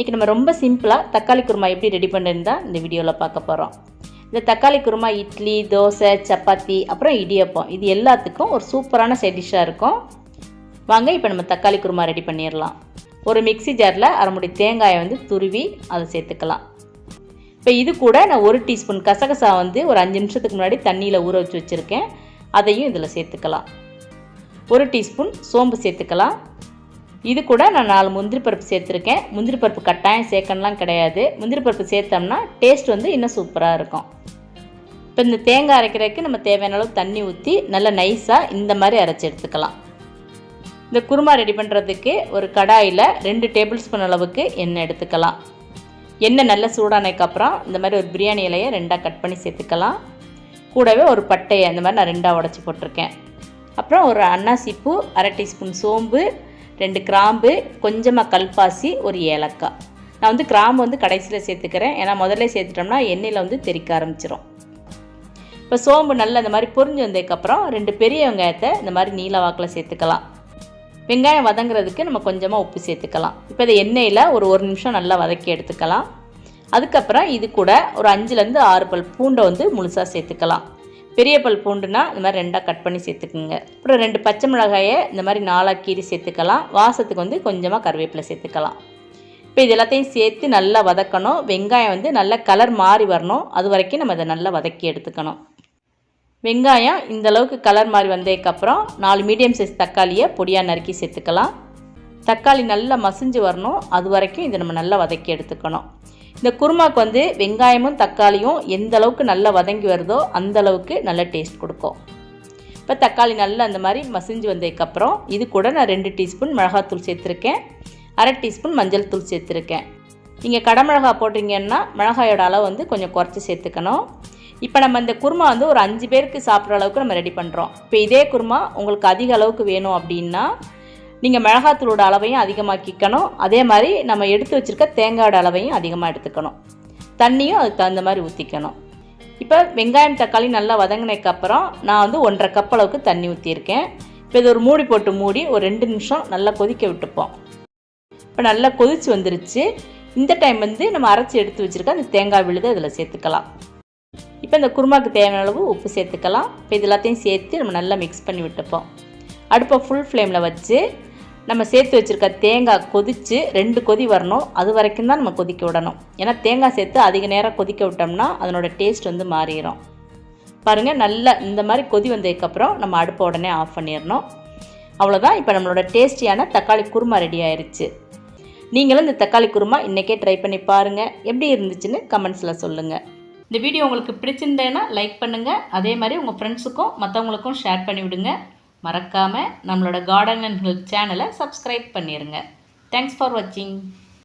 இன்றைக்கி நம்ம ரொம்ப சிம்பிளாக தக்காளி குருமா எப்படி ரெடி பண்ணுறதுன்னு இந்த வீடியோவில் பார்க்க போகிறோம் இந்த தக்காளி குருமா இட்லி தோசை சப்பாத்தி அப்புறம் இடியப்பம். இது எல்லாத்துக்கும் ஒரு சூப்பரான சைட் டிஷ்ஷாக இருக்கும். வாங்க இப்போ நம்ம தக்காளி குருமா ரெடி பண்ணிடலாம் ஒரு மிக்ஸி ஜாரில் அரைமுடி தேங்காயை வந்து துருவி அதை சேர்த்துக்கலாம். இப்போ இது கூட நான் ஒரு டீஸ்பூன் கசகசா வந்து ஒரு அஞ்சு நிமிஷத்துக்கு முன்னாடி தண்ணியில் ஊற வச்சு வச்சுருக்கேன். அதையும் இதில் சேர்த்துக்கலாம். ஒரு டீஸ்பூன் சோம்பு சேர்த்துக்கலாம். இது கூட நான் நாலு முந்திரி பருப்பு சேர்த்துருக்கேன். முந்திரி பருப்பு கட்டாயம் சேர்க்கணும்லாம் கிடையாது. முந்திரி பருப்பு சேர்த்தோம்னா டேஸ்ட் வந்து இன்னும் சூப்பராக இருக்கும். இப்போ இந்த தேங்காய் அரைக்கிறதுக்கு நம்ம தேவையான அளவு தண்ணி ஊற்றி நல்லா நைஸாக இந்த மாதிரி அரைச்சி எடுத்துக்கலாம். இந்த குருமா ரெடி பண்ணுறதுக்கு ஒரு கடாயில் ரெண்டு டேபிள் ஸ்பூன் அளவுக்கு எண்ணெய் எடுத்துக்கலாம். எண்ணெய் நல்லா சூடானதுக்கப்புறம் இந்த மாதிரி ஒரு பிரியாணி இலையை ரெண்டாக கட் பண்ணி சேர்த்துக்கலாம். கூடவே ஒரு பட்டையை அந்த மாதிரி நான் ரெண்டாக உடச்சி போட்டிருக்கேன். அப்புறம் ஒரு அன்னாசிப்பூ அரை டீஸ்பூன் சோம்பு ரெண்டு கிராம்பு கொஞ்சமாக கல்பாசி ஒரு ஏலக்காய். நான் வந்து கிராம்பு வந்து கடைசியில் சேர்த்துக்கிறேன். ஏன்னா முதல்ல சேர்த்துட்டோம்னா எண்ணெயில் வந்து தெறிக்க ஆரம்பிச்சிடும் இப்போ சோம்பு நல்லா இந்த மாதிரி பொரிஞ்சு வந்ததுக்கப்புறம் ரெண்டு பெரிய வெங்காயத்தை இந்த மாதிரி நீல வாக்கில் சேர்த்துக்கலாம். வெங்காயம் வதங்குறதுக்கு நம்ம கொஞ்சமாக உப்பு சேர்த்துக்கலாம். இப்போ இதை எண்ணெயில் ஒரு ஒரு நிமிஷம் நல்லா வதக்கி எடுத்துக்கலாம். அதுக்கப்புறம் இது கூட ஒரு அஞ்சுலேருந்து ஆறு பல் பூண்டை வந்து முழுசாக சேர்த்துக்கலாம். பெரிய பல் பூண்டுனா இந்த மாதிரி ரெண்டாக கட் பண்ணி சேர்த்துக்குங்க. அப்புறம் ரெண்டு பச்சை மிளகாயை இந்த மாதிரி நாலாக கீறி சேர்த்துக்கலாம். வாசத்துக்கு வந்து கொஞ்சமாக கருவேப்பிலை சேர்த்துக்கலாம். இப்போ இது எல்லாத்தையும் சேர்த்து நல்லா வதக்கணும். வெங்காயம் வந்து நல்லா கலர் மாறி வரணும். அது வரைக்கும் நம்ம இதை நல்லா வதக்கி எடுத்துக்கணும். வெங்காயம் இந்த அளவுக்கு கலர் மாறி வந்ததுக்கப்புறம் நாலு மீடியம் சைஸ் தக்காளியை பொடியாக நறுக்கி சேர்த்துக்கலாம். தக்காளி நல்லா மசிஞ்சு வரணும். அது வரைக்கும் இதை நம்ம நல்லா வதக்கி எடுத்துக்கணும். இந்த குருமாக்கு வந்து வெங்காயமும் தக்காளியும் எந்த அளவுக்கு நல்லா வதங்கி வருதோ அந்த அளவுக்கு நல்ல டேஸ்ட் கொடுக்கும். இப்போ தக்காளி நல்லா அந்த மாதிரி மசிஞ்சு வந்ததுக்கப்புறம் இது கூட நான் ரெண்டு டீஸ்பூன் மிளகாத்தூள் சேர்த்துருக்கேன். அரை டீஸ்பூன் மஞ்சள் தூள் சேர்த்துருக்கேன். நீங்கள் கடமிளகா போட்டிங்கன்னா மிளகாயோட அளவு வந்து கொஞ்சம் குறைச்சி சேர்த்துக்கணும். இப்போ நம்ம இந்த குருமா வந்து ஒரு அஞ்சு பேருக்கு சாப்பிட்ற அளவுக்கு நம்ம ரெடி பண்ணுறோம் இப்போ இதே குருமா உங்களுக்கு அதிக அளவுக்கு வேணும் அப்படின்னா நீங்கள் மிளகாத்தூளோட அளவையும் அதிகமாக்கிக்கணும். அதே மாதிரி நம்ம எடுத்து வச்சுருக்க தேங்காயோட அளவையும் அதிகமாக எடுத்துக்கணும். தண்ணியும் அதுக்கு தகுந்த மாதிரி ஊற்றிக்கணும் இப்போ வெங்காயம் தக்காளி நல்லா வதங்கினதுக்கப்புறம் நான் வந்து ஒன்றரை கப் அளவுக்கு தண்ணி ஊற்றியிருக்கேன் இப்போ இது ஒரு மூடி போட்டு மூடி ஒரு ரெண்டு நிமிஷம் நல்லா கொதிக்க விட்டுப்போம். இப்போ நல்லா கொதிச்சு வந்துருச்சு. இந்த டைம் வந்து நம்ம அரைச்சி எடுத்து வச்சுருக்க அந்த தேங்காய் விழுது அதில் சேர்த்துக்கலாம். இப்போ இந்த குருமாக்கு தேவையான அளவு உப்பு சேர்த்துக்கலாம். இப்போ இது எல்லாத்தையும் சேர்த்து நம்ம நல்லா மிக்ஸ் பண்ணி விட்டுப்போம். அடுப்பை ஃபுல் ஃப்ளேமில் வச்சு நம்ம சேர்த்து வச்சுருக்க தேங்காய் கொதித்து ரெண்டு கொதி வரணும். அது வரைக்கும் தான் நம்ம கொதிக்க விடணும். ஏன்னா தேங்காய் சேர்த்து அதிக நேரம் கொதிக்க விட்டோம்னா அதனோட டேஸ்ட் வந்து மாறிடும் பாருங்கள் நல்லா இந்த மாதிரி கொதி வந்ததுக்கப்புறம் நம்ம அடுப்பை உடனே ஆஃப் பண்ணிடணும். அவ்வளோதான் இப்போ நம்மளோட டேஸ்டியான தக்காளி குருமா ரெடி ஆயிடுச்சு நீங்களும் இந்த தக்காளி குருமா இன்றைக்கே ட்ரை பண்ணி பாருங்கள் எப்படி இருந்துச்சுன்னு கமெண்ட்ஸில் சொல்லுங்கள் இந்த வீடியோ உங்களுக்கு பிடிச்சிருந்தேன்னா லைக் பண்ணுங்கள் அதே மாதிரி உங்கள் ஃப்ரெண்ட்ஸுக்கும் மற்றவங்களுக்கும் ஷேர் பண்ணிவிடுங்க. மறக்காமல் நம்மளோட கார்டன் அண்ட் ஹெல்த் சேனலை சப்ஸ்கிரைப் பண்ணிடுங்க தேங்க்ஸ் ஃபார் வாட்சிங்